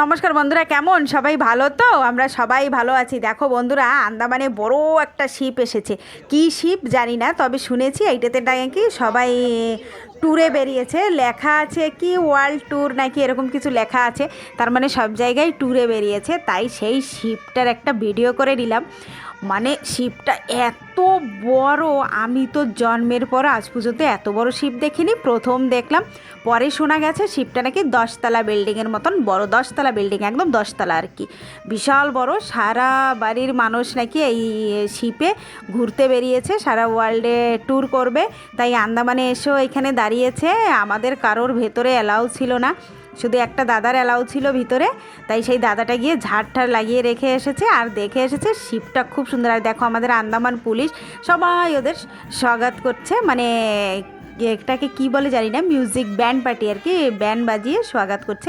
নমস্কার বন্ধুরা, কেমন? সবাই ভালো তো? আমরা সবাই ভালো আছি। দেখো বন্ধুরা, আন্দামানে বড় একটা শিপ এসেছে। কি শিপ জানি না, তবে শুনেছি এইটাতে নাকি সবাই ট্যুরে বেরিয়েছে। লেখা আছে কি ওয়ার্ল্ড ট্যুর নাকি এরকম কিছু লেখা আছে। তার মানে সব জায়গায় ট্যুরে বেরিয়েছে। তাই সেই শিপটার একটা ভিডিও করে নিলাম। মানে শিপটা এত বড়, আমি তো জন্মের পর আজ পর্যন্ত এত বড় শিপ দেখিনি। প্রথম দেখলাম, পরে শোনা গেছে শিপটা নাকি দশতলা বিল্ডিংয়ের মতন, বড় দশতলা বিল্ডিং একদম দশতলা আর কি। বিশাল বড়, সারা বাড়ির মানুষ নাকি এই শিপে ঘুরতে বেরিয়েছে, সারা ওয়ার্ল্ডে ট্যুর করবে। তাই আন্দামানে এসেও এখানে দাঁড়িয়েছে, আমাদের কারোর ভেতরে অ্যালাউ ছিল না। শুধু একটা দাদার অ্যালাউ ছিল ভিতরে, তাই সেই দাদাটা গিয়ে ঝাড় লাগিয়ে রেখে এসেছে আর দেখে এসেছে শিপটা খুব সুন্দর। আর দেখো আমাদের আন্দামান পুলিশ, সবাই ওদের স্বাগত করছে। মানে এটাকে কি বলে জানি না মিউজিক ব্যান্ড পার্টি আর কি ব্যান্ড বাজিয়ে স্বাগত করছে।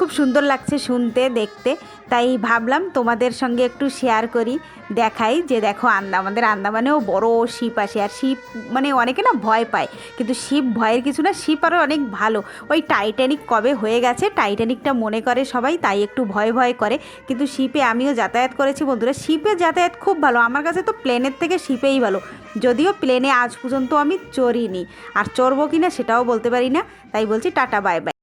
খুব সুন্দর লাগছে শুনতে, দেখতে। তাই ভাবলাম তোমাদের সঙ্গে একটু শেয়ার করি, দেখাই যে দেখো আন্দা, আমাদের আন্দামানেও বড় শিপ আসে। আর শিপ মানে অনেকে না ভয় পায়, কিন্তু শিপ ভয়ের কিছু না, শিপ আরও অনেক ভালো। ওই টাইটানিক কবে হয়ে গেছে টাইটানিকটা মনে করে সবাই, তাই একটু ভয় ভয় করে। কিন্তু শিপে আমিও যাতায়াত করেছি বন্ধুরা। শিপে যাতায়াত খুব ভালো, আমার কাছে তো প্লেনের থেকে শিপেই ভালো। যদিও প্লেনে আজ পর্যন্ত আমি চড়িনি। আর চড়বো কি না সেটাও বলতে পারি না, তাই বলছি টাটা বাই বাই